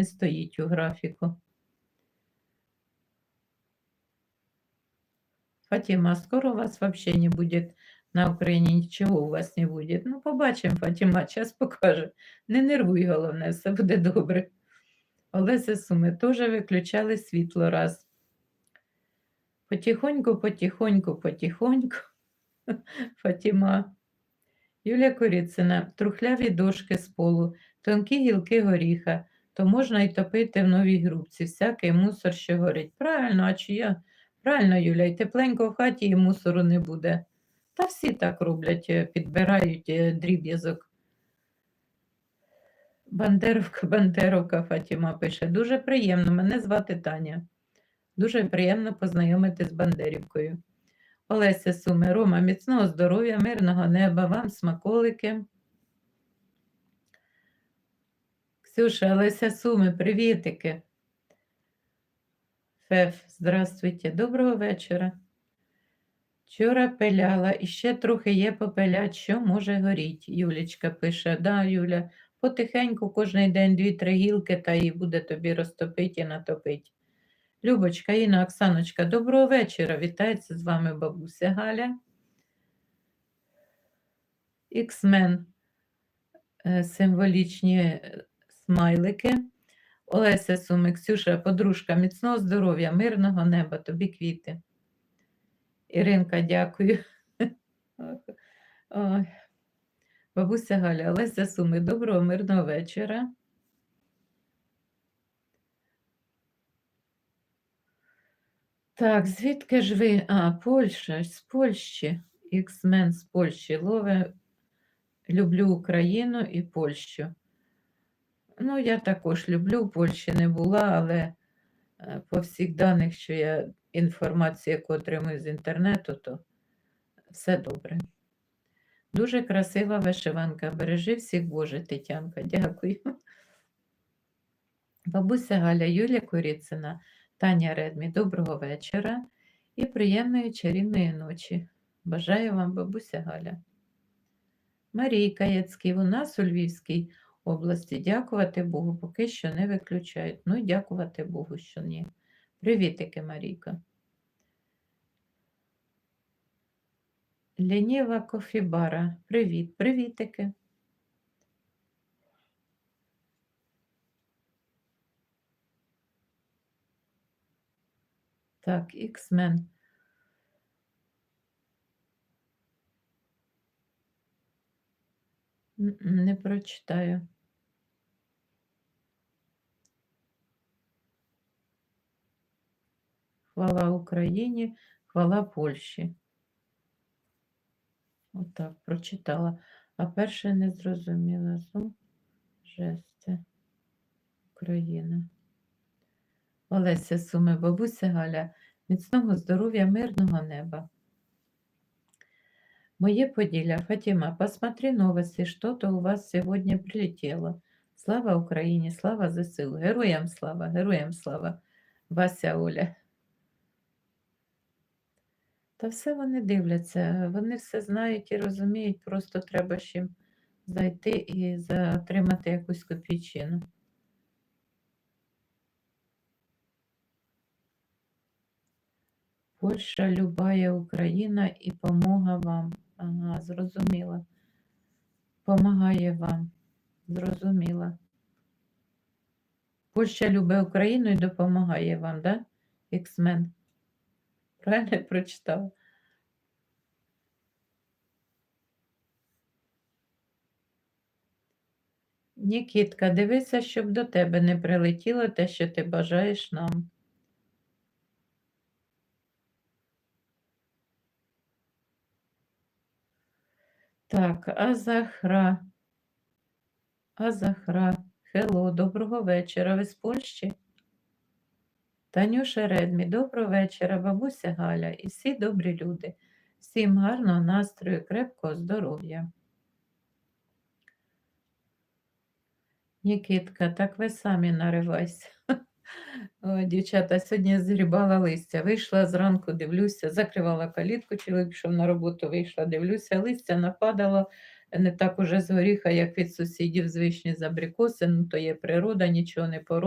не стоїть у графіку. Фатима, скоро у вас вообще не будет на Україні, нічого у вас не буде. Ну, побачимо, Фатима, час покаже. Не нервуй, головне, все буде добре. Олеся Суми теж виключали світло раз. Потихоньку, потихоньку, потихоньку. Фатіма. Юлія Коріцина, трухляві дошки з полу, тонкі гілки горіха, то можна й топити в новій грубці, всякий мусор, що горить. Правильно, а чи я? Правильно, Юля, і тепленько в хаті і мусору не буде. Та всі так роблять, е, підбирають е, дріб'язок. Бандеровка, Бандеровка Фатіма пише. Дуже приємно. Мене звати Таня. Дуже приємно познайомити з Бандерівкою. Олеся Суми, Рома, міцного здоров'я, мирного неба, вам смаколики. Ксюша, Олеся Суми, привітики. Феф, здравствуйте, доброго вечора. Вчора пиляла, і ще трохи є попилять, що може горіть. Юлічка пише, да, Юля, потихеньку кожний день дві-три гілки, та і буде тобі розтопить і натопить. Любочка, Інна, Оксаночка, доброго вечора. Вітається з вами бабуся Галя. Іксмен, е, символічні е, смайлики. Олеся Суми, Ксюша, подружка, міцного здоров'я, мирного неба, тобі квіти. Іринка, дякую. Бабуся Галя, Олеся Суми, доброго мирного вечора. Так, звідки ж ви? А, Польща, з Польщі. Іксмен з Польщі. Лове. Люблю Україну і Польщу. Ну, я також люблю, в Польщі не була, але е, по всіх даних, що я інформацію, яку отримую з інтернету, то все добре. Дуже красива вишиванка. Бережи всіх Боже, Тетянка. Дякую. Бабуся Галя Юлія Коріцина, Таня Редмі, доброго вечора і приємної чарівної ночі. Бажаю вам, бабуся Галя. Марійка Яцьків, у нас у Львівській області. Дякувати Богу, поки що не виключають. Ну дякувати Богу, що ні. Привітики, Марійка. Лініва Кофібара. Привіт, привітики. Так. М-м, Не прочитаю. Хвала Україні, хвала Польщі. Отак, прочитала. А перше не зрозуміла. Зум, жести. Україна. Олеся Суми, бабуся Галя, міцного здоров'я, мирного неба. Моє Поділля, Фатима, посмотри новости, что-то у вас сегодня прилетело. Слава Україні, слава ЗСУ, героям слава, героям слава, Вася Оля. Та все вони дивляться, вони все знають і розуміють, просто треба ж їм зайти і затримати якусь копійчину. Польща, любая Україна і помога вам. Ага, зрозуміла. Помагає вам. Зрозуміла. Польща любить Україну і допомагає вам, да? Іксмен. Правильно я прочитала? Нікітка, дивися, щоб до тебе не прилетіло те, що ти бажаєш нам. Так, Азахра. Азахра. Хело, доброго вечора. Ви з Польщі? Танюша Редмі, доброго вечора, бабуся Галя і всі добрі люди. Всім гарного настрою, крепкого здоров'я. Нікітка, так ви самі наривайся. Дівчата, сьогодні згрібала листя. Вийшла зранку, дивлюся, закривала калітку, чоловік пішов на роботу, вийшла, дивлюся, листя нападало не так уже з горіха, як від сусідів з вишні з ну то є природа, нічого не поробиш.